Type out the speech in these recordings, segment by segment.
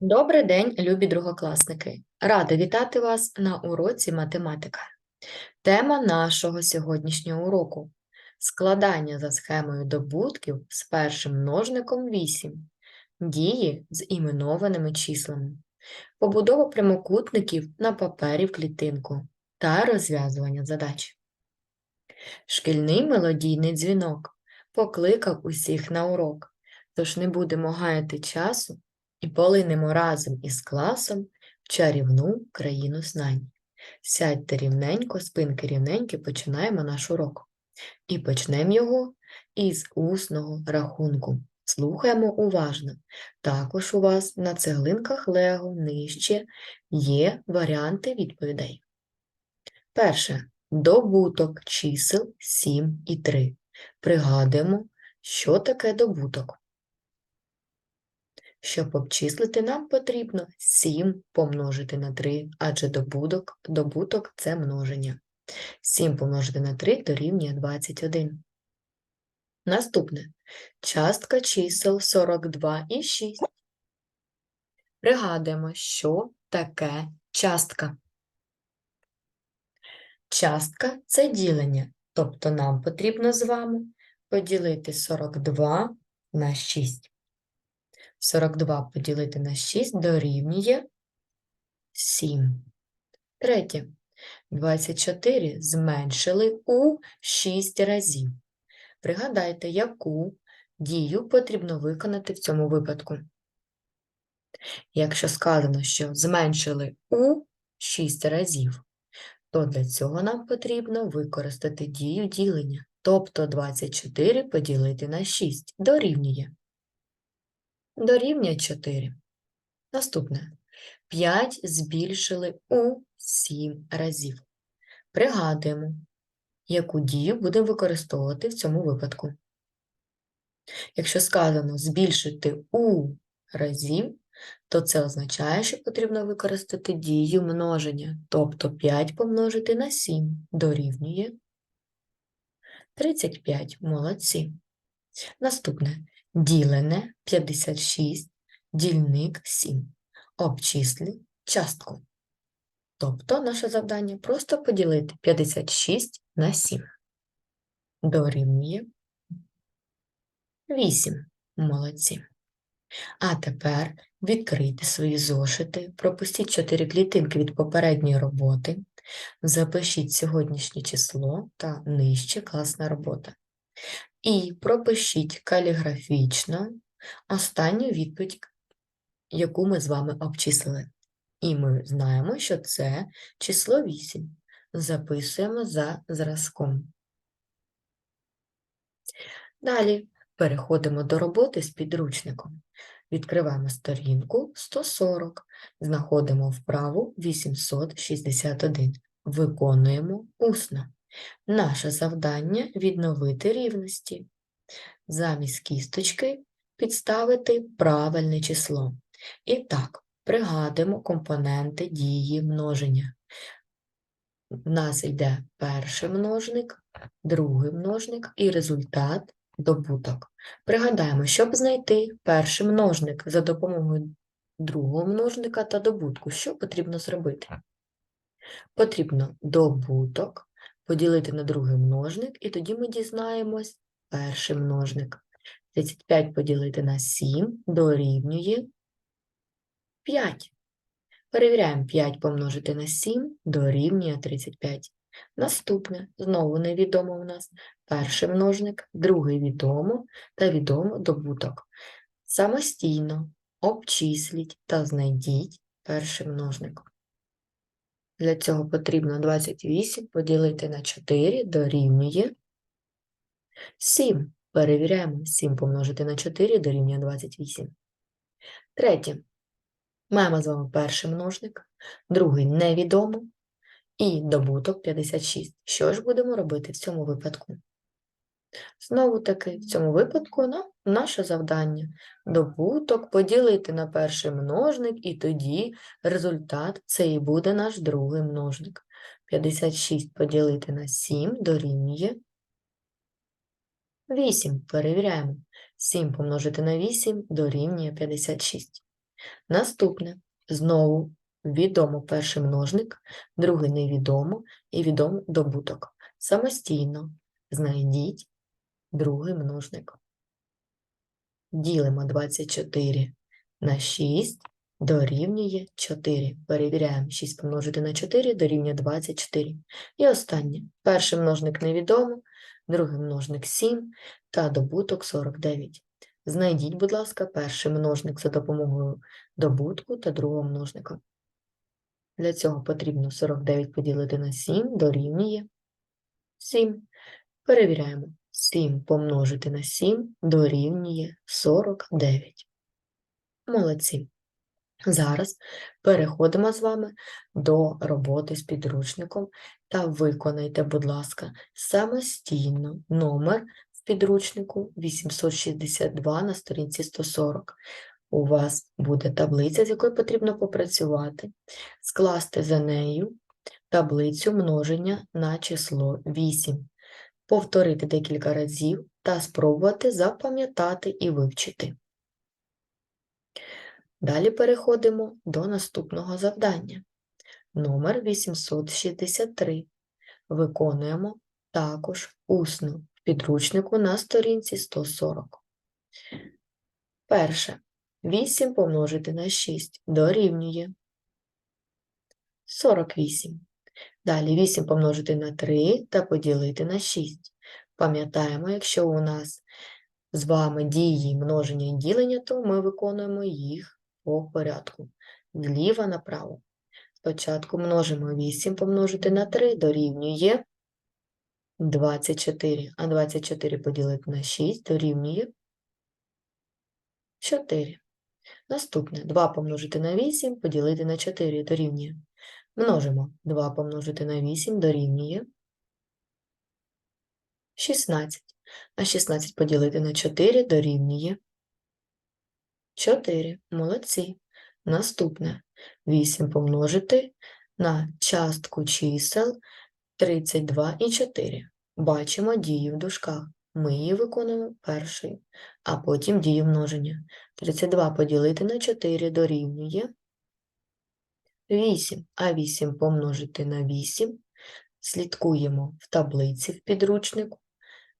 Добрий день, любі другокласники! Рада вітати вас на уроці математика. Тема нашого сьогоднішнього уроку складання за схемою добутків з першим множником 8, дії з іменованими числами, побудова прямокутників на папері в клітинку та розв'язування задач. Шкільний мелодійний дзвінок покликав усіх на урок, тож не будемо гаяти часу і полинемо разом із класом в чарівну країну знань. Сядьте рівненько, спинки рівненькі, починаємо наш урок. І почнемо його із усного рахунку. Слухаємо уважно. Також у вас на цеглинках Лего нижче є варіанти відповідей. Перше. Добуток чисел 7 і 3. Пригадуємо, що таке добуток. Щоб обчислити, нам потрібно 7 помножити на 3, адже добуток, добуток – це множення. 7 помножити на 3 дорівнює 21. Наступне. Частка чисел 42 і 6. Пригадуємо, що таке частка. Частка – це ділення, тобто нам потрібно з вами поділити 42 на 6. 42 поділити на 6 дорівнює 7. Третє. 24 зменшили у 6 разів. Пригадайте, яку дію потрібно виконати в цьому випадку. Якщо сказано, що зменшили у 6 разів, то для цього нам потрібно використати дію ділення, тобто 24 поділити на 6 дорівнює дорівнює 4. Наступне. 5 збільшили у 7 разів. Пригадуємо, яку дію будемо використовувати в цьому випадку. Якщо сказано збільшити у разів, то це означає, що потрібно використати дію множення, тобто 5 помножити на 7 дорівнює 35. Молодці. Наступне ділене 56, дільник 7. Обчисли частку. Тобто наше завдання просто поділити 56 на 7. Дорівнює 8. Молодці. А тепер відкрийте свої зошити, пропустіть 4 клітинки від попередньої роботи, запишіть сьогоднішнє число та нижче класна робота. І пропишіть каліграфічно останню відповідь, яку ми з вами обчислили. І ми знаємо, що це число 8. Записуємо за зразком. Далі переходимо до роботи з підручником. Відкриваємо сторінку 140, знаходимо вправу 861. Виконуємо усно. Наше завдання відновити рівності. Замість кісточки підставити правильне число. І так, пригадуємо компоненти дії множення. У нас йде перший множник, другий множник і результат добуток. Пригадаємо, щоб знайти перший множник за допомогою другого множника та добутку, що потрібно зробити? Потрібно добуток поділити на другий множник, і тоді ми дізнаємось перший множник. 35 поділити на 7 дорівнює 5. Перевіряємо 5 помножити на 7 дорівнює 35. Наступне, знову невідомо у нас перший множник, другий відомо та відомо добуток. Самостійно обчисліть та знайдіть перший множник. Для цього потрібно 28 поділити на 4 дорівнює 7. Перевіряємо, 7 помножити на 4 дорівнює 28. Третє. Маємо з вами перший множник, другий невідомо і добуток 56. Що ж будемо робити в цьому випадку? Знову таки, в цьому випадку на наше завдання добуток поділити на перший множник, і тоді результат це і буде наш другий множник. 56 поділити на 7 дорівнює 8. Перевіряємо. 7 помножити на 8 дорівнює 56. Наступне. Знову відомо перший множник, другий невідомо і відомо добуток. Самостійно знайдіть другий множник. Ділимо 24 на 6 дорівнює 4. Перевіряємо 6 помножити на 4 дорівнює 24. І останнє. Перший множник невідомо, другий множник 7 та добуток 49. Знайдіть, будь ласка, перший множник за допомогою добутку та другого множника. Для цього потрібно 49 поділити на 7 дорівнює 7. Перевіряємо. 7 помножити на 7 дорівнює 49. Молодці. Зараз переходимо з вами до роботи з підручником та виконайте, будь ласка, самостійно номер в підручнику 862 на сторінці 140. У вас буде таблиця, з якою потрібно попрацювати, скласти за нею таблицю множення на число 8, повторити декілька разів та спробувати запам'ятати і вивчити. Далі переходимо до наступного завдання. Номер 863. Виконуємо також усно в підручнику на сторінці 140. Перше. 8 помножити на 6 дорівнює 48. Далі 8 помножити на 3 та поділити на 6. Пам'ятаємо, якщо у нас з вами дії множення і ділення, то ми виконуємо їх по порядку. Зліва направо. Спочатку множимо 8 помножити на 3 дорівнює 24, а 24 поділити на 6 дорівнює 4. Наступне 2 помножити на 8 поділити на 4 дорівнює. Множимо 2 помножити на 8 дорівнює 16. А 16 поділити на 4 дорівнює 4. Молодці. Наступне 8 помножити на частку чисел 32 і 4. Бачимо дію в дужках. Ми її виконуємо першою, а потім дію множення. 32 поділити на 4 дорівнює 8, а 8 помножити на 8. Слідкуємо в таблиці в підручнику,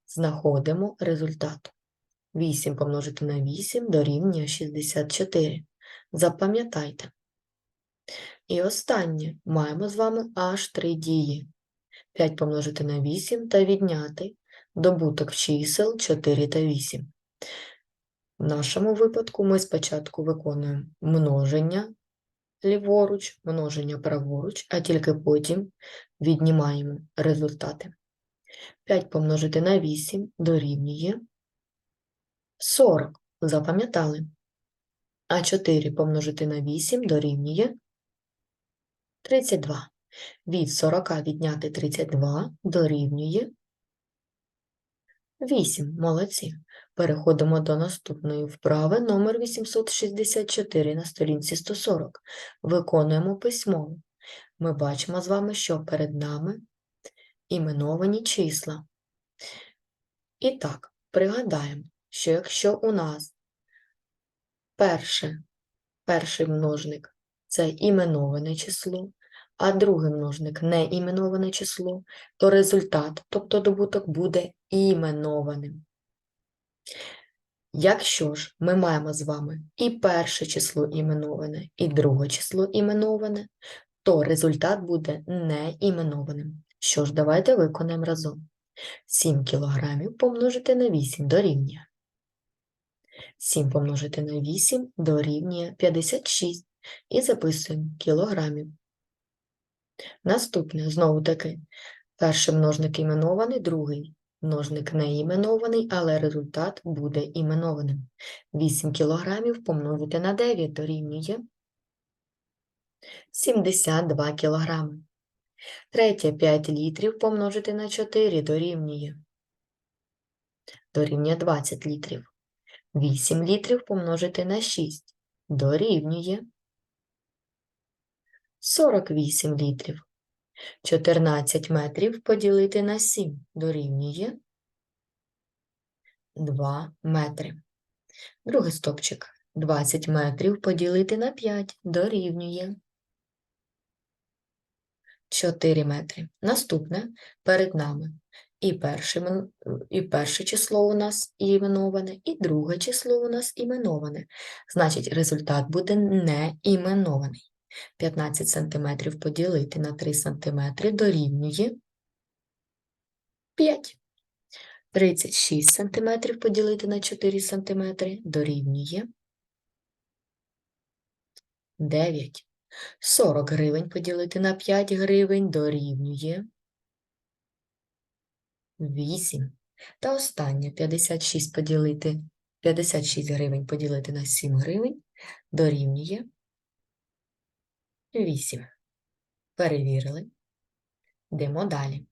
знаходимо результат. 8 помножити на 8 дорівнює 64. Запам'ятайте. І останнє маємо з вами аж три дії. 5 помножити на 8 та відняти добуток чисел 4 та 8. В нашому випадку ми спочатку виконуємо множення ліворуч, множення праворуч, а тільки потім віднімаємо результати. 5 помножити на 8 дорівнює 40. Запам'ятали. А 4 помножити на 8 дорівнює 32. Від 40 відняти 32 дорівнює 8. Молодці. Переходимо до наступної вправи номер 864 на сторінці 140. Виконуємо письмово. Ми бачимо з вами, що перед нами іменовані числа. І так, пригадаємо, що якщо у нас перше, перший множник це іменоване число, а другий множник неіменоване число, то результат, тобто добуток, буде іменованим. Якщо ж ми маємо з вами і перше число іменоване, і друге число іменоване, то результат буде неіменованим. Що ж, давайте виконаємо разом. 7 кілограмів помножити на 8 дорівнює. 7 помножити на 8 дорівнює 56. І записуємо кілограмів. Наступне, знову таки, перший множник іменований, другий множник не іменований, але результат буде іменованим. 8 кілограмів помножити на 9 дорівнює 72 кілограми. Третє 5 літрів помножити на 4 дорівнює. Дорівнює 20 літрів. 8 літрів помножити на 6 дорівнює 48 літрів. 14 метрів поділити на 7 дорівнює 2 метри. Другий стопчик. 20 метрів поділити на 5 дорівнює 4 метри. Наступне перед нами і перше, і перше число у нас іменоване, і друге число у нас іменоване. Значить, результат буде не іменований. 15 см поділити на 3 см дорівнює 5. 36 см поділити на 4 см дорівнює 9. 40 гривень поділити на 5 гривень дорівнює 8. Та останнє 56 поділити 56 гривень поділити на 7 гривень дорівнює 8. Перевірили. Йдемо далі.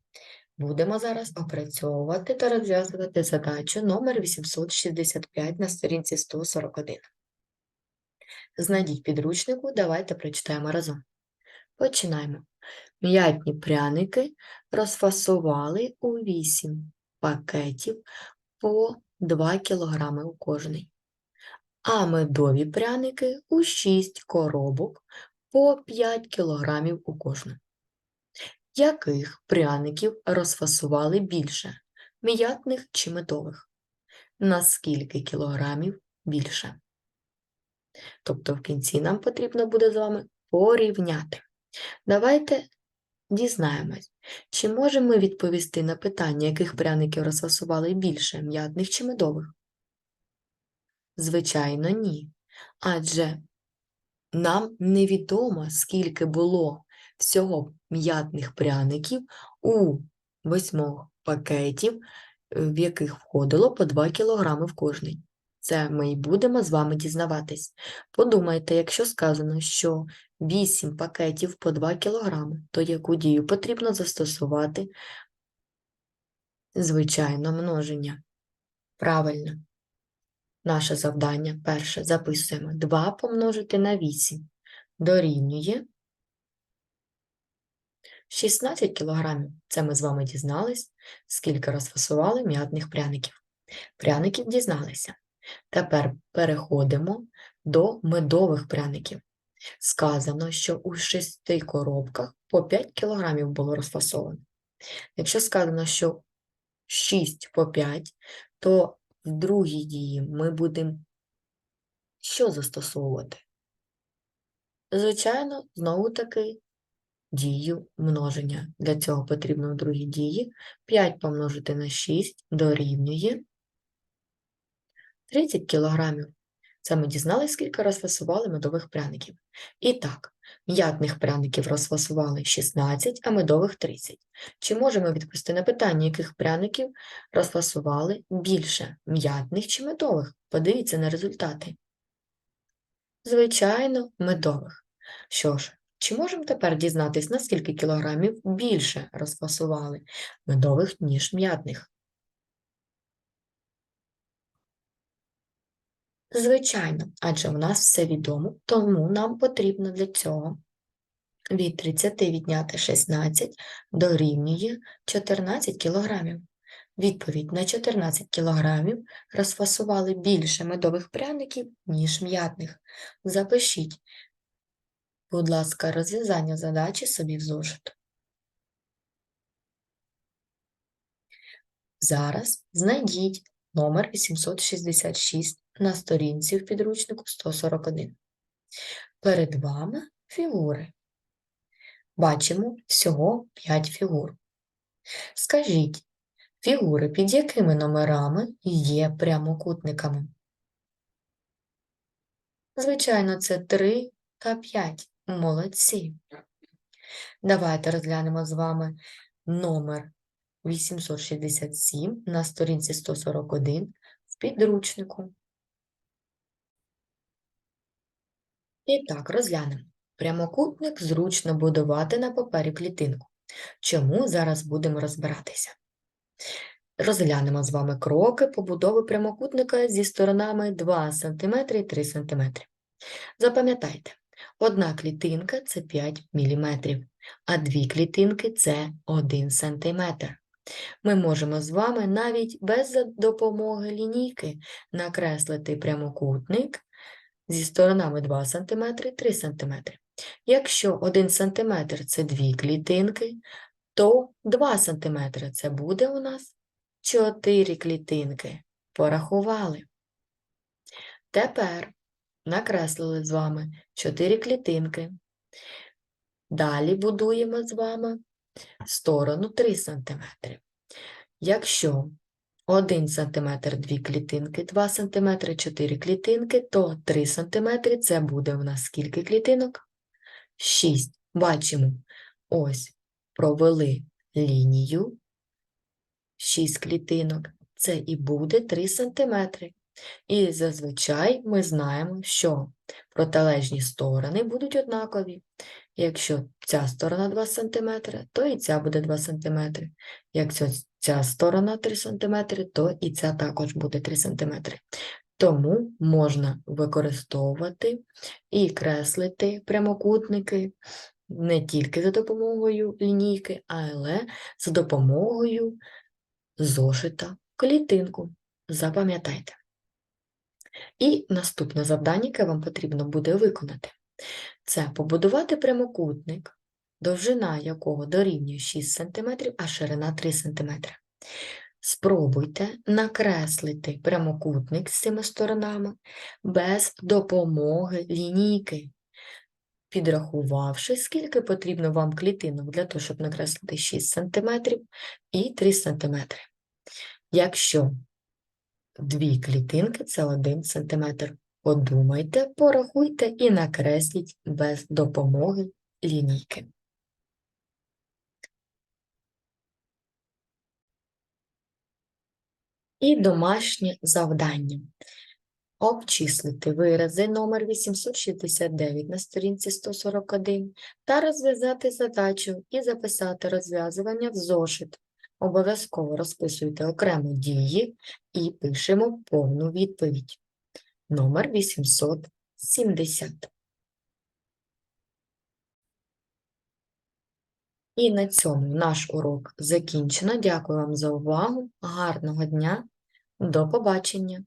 Будемо зараз опрацьовувати та розв'язувати задачу номер 865 на сторінці 141. Знайдіть підручнику, давайте прочитаємо разом. Починаємо. М'ятні пряники розфасували у 8 пакетів по 2 кг у кожний, а медові пряники у 6 коробок по 5 кг у кожну. Яких пряників розфасували більше м'ятних чи медових? На скільки кілограмів більше? Тобто в кінці нам потрібно буде з вами порівняти. Давайте дізнаємось, чи можемо ми відповісти на питання, яких пряників розфасували більше м'ятних чи медових? Звичайно, ні. Адже нам невідомо, скільки було всього м'ятних пряників у восьмох пакетів, е, в яких входило по 2 кг в кожний. Це ми і будемо з вами дізнаватись. Подумайте, якщо сказано, що 8 пакетів по 2 кг, то яку дію потрібно застосувати? Звичайно, множення. Правильно. Наше завдання перше записуємо 2 помножити на 8 дорівнює 16 кілограмів. Це ми з вами дізнались, скільки розфасували м'ятних пряників. Пряників дізналися. Тепер переходимо до медових пряників. Сказано, що у 6 коробках по 5 кілограмів було розфасовано. Якщо сказано, що 6 по 5, то в другій дії ми будемо що застосовувати? Звичайно, знову таки дію множення. Для цього потрібно в другій дії 5 помножити на 6 дорівнює 30 кілограмів. Це ми дізналися, скільки розфасували медових пряників. І так, м'ятних пряників розфасували 16, а медових 30. Чи можемо відповісти на питання, яких пряників розфасували більше м'ятних чи медових? Подивіться на результати. Звичайно, медових. Що ж, чи можемо тепер дізнатись, на скільки кілограмів більше розфасували медових, ніж м'ятних? Звичайно, адже в нас все відомо, тому нам потрібно для цього від 30 відняти 16 дорівнює 14 кілограмів. Відповідь на 14 кілограмів розфасували більше медових пряників, ніж м'ятних. Запишіть, будь ласка, розв'язання задачі собі в зошит. Зараз знайдіть номер 866 на сторінці в підручнику 141. Перед вами фігури. Бачимо всього 5 фігур. Скажіть, фігури під якими номерами є прямокутниками? Звичайно, це 3 та 5. Молодці. Давайте розглянемо з вами номер 867 на сторінці 141 в підручнику. І так, розглянемо. Прямокутник зручно будувати на папері клітинку. Чому зараз будемо розбиратися? Розглянемо з вами кроки побудови прямокутника зі сторонами 2 см і 3 см. Запам'ятайте, одна клітинка – це 5 мм, а дві клітинки – це 1 см. Ми можемо з вами навіть без допомоги лінійки накреслити прямокутник зі сторонами 2 см, 3 см. Якщо 1 см – це дві клітинки, то 2 см – це буде у нас 4 клітинки. Порахували. Тепер накреслили з вами 4 клітинки. Далі будуємо з вами сторону 3 см. Якщо 1 см – 2 клітинки, 2 см – 4 клітинки, то 3 см – це буде у нас скільки клітинок? 6. Бачимо, ось провели лінію, 6 клітинок, це і буде 3 см. І зазвичай ми знаємо, що протилежні сторони будуть однакові. Якщо ця сторона 2 см, то і ця буде 2 см. Якщо ця сторона 3 см, то і ця також буде 3 см. Тому можна використовувати і креслити прямокутники не тільки за допомогою лінійки, але за допомогою зошита клітинку. Запам'ятайте. І наступне завдання, яке вам потрібно буде виконати, це побудувати прямокутник, довжина якого дорівнює 6 см, а ширина 3 см. Спробуйте накреслити прямокутник з цими сторонами без допомоги лінійки, підрахувавши, скільки потрібно вам клітинок для того, щоб накреслити 6 см і 3 см. Якщо дві клітинки це 1 см. Подумайте, порахуйте і накресліть без допомоги лінійки. І домашнє завдання. Обчислити вирази номер 869 на сторінці 141 та розв'язати задачу і записати розв'язування в зошит. Обов'язково розписуйте окремо дії і пишемо повну відповідь. Номер 870. І на цьому наш урок закінчено. Дякую вам за увагу. Гарного дня. До побачення!